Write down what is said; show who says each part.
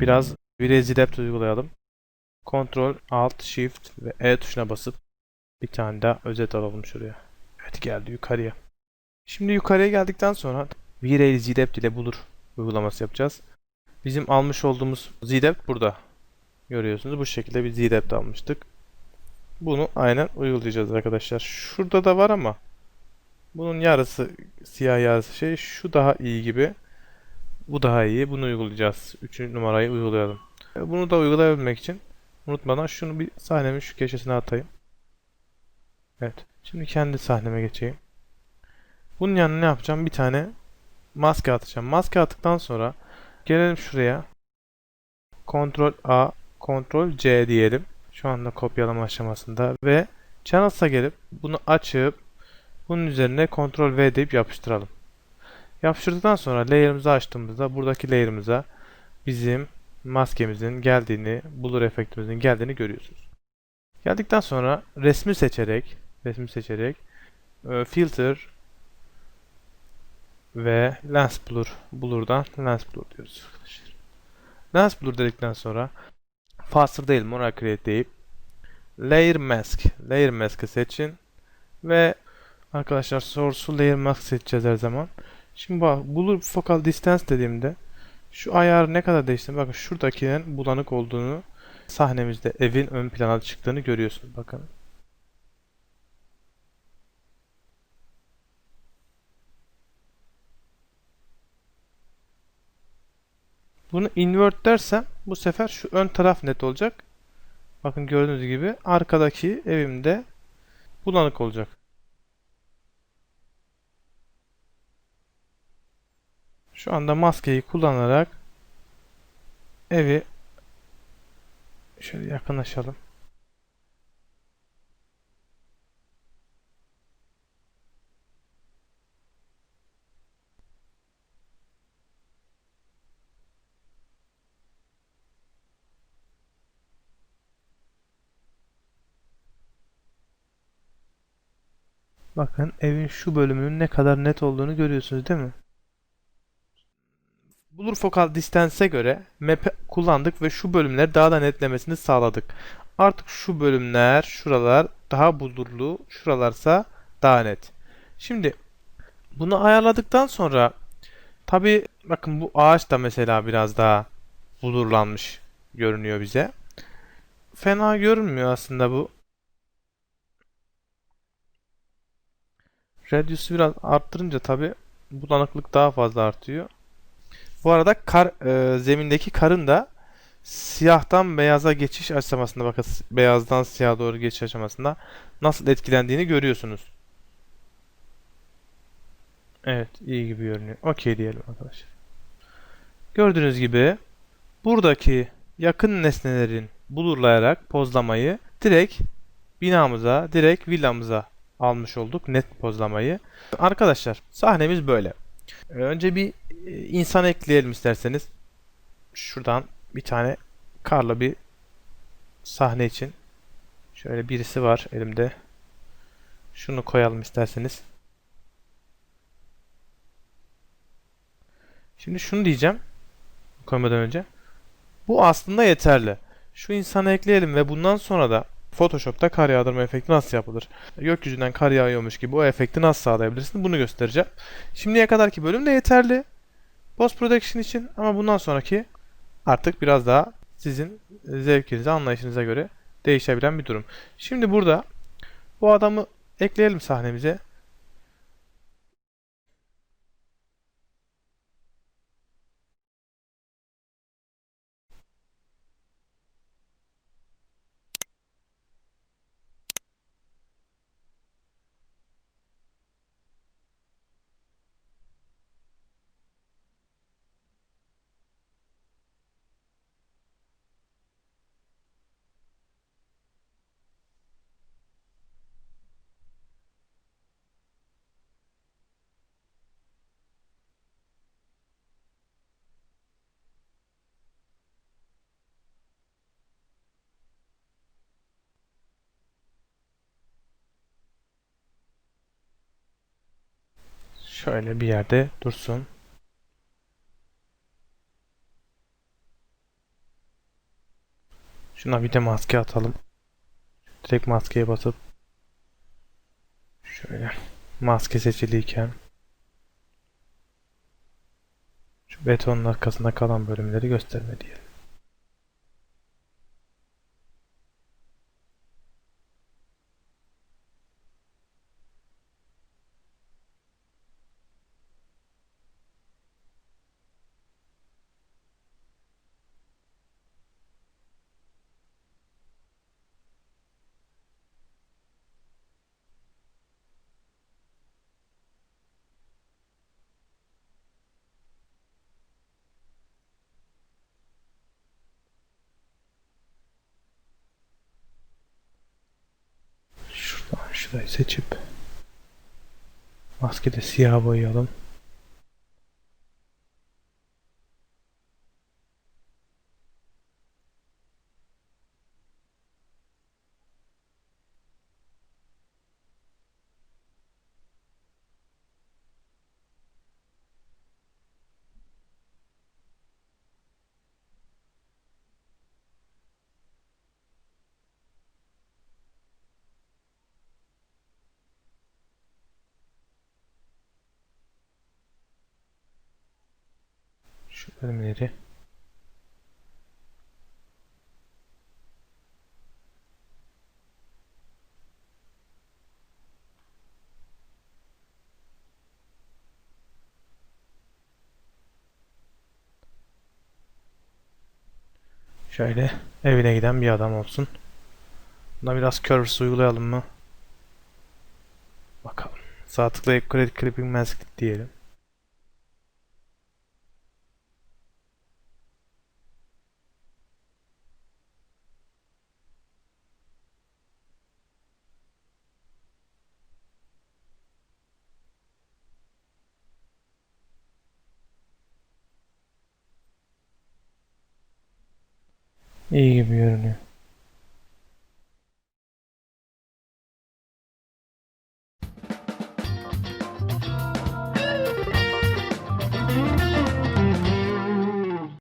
Speaker 1: Biraz Virezi Depth uygulayalım. Ctrl, Alt, Shift ve E tuşuna basıp bir tane daha özet alalım şuraya. Evet geldi yukarıya. Şimdi yukarıya geldikten sonra V-Rail ZDepth ile bulur uygulaması yapacağız. Bizim almış olduğumuz ZDepth burada. Görüyorsunuz bu şekilde bir ZDepth almıştık. Bunu aynen uygulayacağız arkadaşlar. Şurada da var ama bunun yarısı siyah yarısı şey. Şu daha iyi gibi. Bu daha iyi. Bunu uygulayacağız. Üçüncü numarayı uygulayalım. E, Bunu da uygulayabilmek için unutmadan şunu bir sahnemin şu köşesine atayım. Evet. Şimdi kendi sahneme geçeyim. Bunun yanına ne yapacağım? Bir tane maske atacağım. Maske attıktan sonra gelelim şuraya. Ctrl A, Ctrl C diyelim. Şu anda kopyalama aşamasında ve Channels'a gelip bunu açıp bunun üzerine Ctrl V deyip yapıştıralım. Yapıştırdıktan sonra layer'ımızı açtığımızda buradaki layer'ımıza bizim maskemizin geldiğini, blur efektimizin geldiğini görüyorsunuz. Geldikten sonra resmi seçerek, resmi seçerek e, filter ve lens blur, blur'dan lens blur diyoruz arkadaşlar. Lens blur dedikten sonra faster değil, mono create deyip layer mask, layer mask'ı seçin ve arkadaşlar source'u layer mask seçeceğiz her zaman. Şimdi bak blur focal distance dediğimde şu ayarı ne kadar değişti? Bakın şuradakinin bulanık olduğunu sahnemizde evin ön plana çıktığını görüyorsunuz. Bakın. Bunu invert dersem bu sefer şu ön taraf net olacak. Bakın gördüğünüz gibi arkadaki evimde bulanık olacak. Şu anda maskeyi kullanarak evi şöyle yakınlaşalım. Bakın evin şu bölümünün ne kadar net olduğunu görüyorsunuz değil mi? Blur Focal Distance'e göre map kullandık ve şu bölümleri daha da netlemesini sağladık. Artık şu bölümler, şuralar daha blurlu, şuralarsa daha net. Şimdi bunu ayarladıktan sonra tabi bakın bu ağaç da mesela biraz daha blurlanmış görünüyor bize. Fena görünmüyor aslında bu. Radius'u biraz arttırınca tabi bulanıklık daha fazla artıyor. Bu arada kar e, zemindeki karın da siyahtan beyaza geçiş aşamasında bakın beyazdan siyaha doğru geçiş aşamasında nasıl etkilendiğini görüyorsunuz. Evet, iyi gibi görünüyor. Okey diyelim arkadaşlar. Gördüğünüz gibi buradaki yakın nesnelerin blurlayarak pozlamayı direkt binamıza, direkt villamıza almış olduk net pozlamayı. Arkadaşlar sahnemiz böyle. Ee, Önce bir e, insan ekleyelim isterseniz. Şuradan bir tane karla bir sahne için. Şöyle birisi var elimde. Şunu koyalım isterseniz. Şimdi şunu diyeceğim. Koymadan önce. Bu aslında yeterli. Şu insanı ekleyelim ve bundan sonra da Photoshop'ta kar yağdırma efekti nasıl yapılır? Gökyüzünden kar yağıyormuş gibi o efekti nasıl sağlayabilirsin? Bunu göstereceğim. Şimdiye kadarki bölüm de yeterli. Post production için ama bundan sonraki artık biraz daha sizin zevkinize, anlayışınıza göre değişebilen bir durum. Şimdi burada bu adamı ekleyelim sahnemize. Şöyle bir yerde dursun. Şuna bir de maske atalım. Direkt maskeye basıp şöyle maske seçiliyken şu betonun arkasında kalan bölümleri gösterme diyelim. Şuradan şurayı seçip maskede siyah boyayalım. Şu bölümleri Şöyle evine giden bir adam olsun. Buna biraz curves uygulayalım mı? Bakalım. Sağ tıklayıp Credit Clipping Mask diyelim. İyi gibi görünüyor.